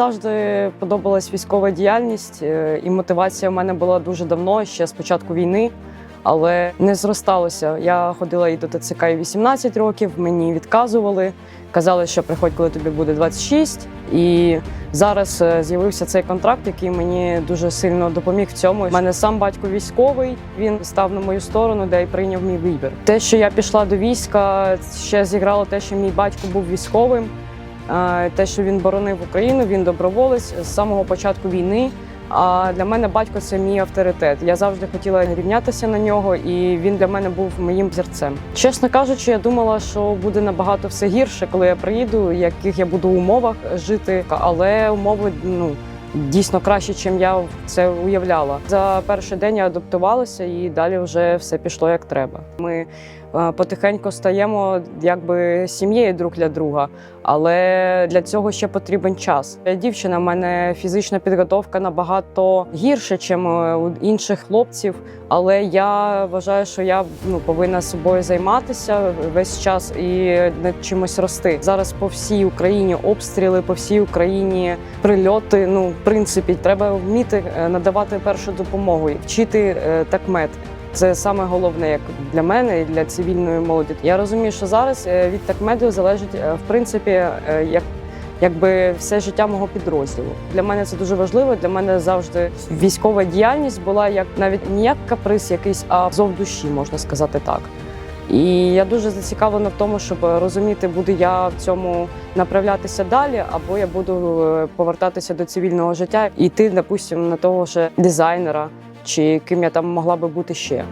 завжди подобалась військова діяльність, е, і мотивація в мене була дуже давно, ще з початку війни, але не зросталося. Я ходила і до ТЦК і 18 років, мені відказували, казали, що приходь, коли тобі буде 26. І зараз е, з'явився цей контракт, який мені дуже сильно допоміг в цьому. У мене сам батько військовий. Він став на мою сторону, де й прийняв мій вибір. Те, що я пішла до війська, ще зіграло те, що мій батько був військовим. Е, Те, що він боронив Україну, він доброволець з самого початку війни. А для мене батько це мій авторитет. Я завжди хотіла рівнятися на нього, і він для мене був моїм зірцем. Чесно кажучи, я думала, що буде набагато все гірше, коли я приїду, в яких я буду умовах жити. Але умови ну дійсно краще, ніж я це уявляла. За перший день я адаптувалася, і далі вже все пішло як треба. Ми потихеньку стаємо якби сім'єю друг для друга, але для цього ще потрібен час. Дівчина, в мене фізична підготовка набагато гірше, ніж у інших хлопців. Але я вважаю, що я ну, повинна собою займатися весь час і над чимось рости. Зараз по всій Україні обстріли, по всій Україні прильоти. Ну, в принципі, треба вміти е, надавати першу допомогу, вчити е, такмет. Це саме головне як для мене і для цивільної молоді. Я розумію, що зараз е, від такмеду залежить е, в принципі е, як. Якби все життя мого підрозділу для мене це дуже важливо. Для мене завжди військова діяльність була як навіть не як каприз, якийсь, а зов душі, можна сказати так. І я дуже зацікавлена в тому, щоб розуміти, буду я в цьому направлятися далі, або я буду повертатися до цивільного життя і йти, допустимо, на того ж дизайнера, чи ким я там могла би бути ще.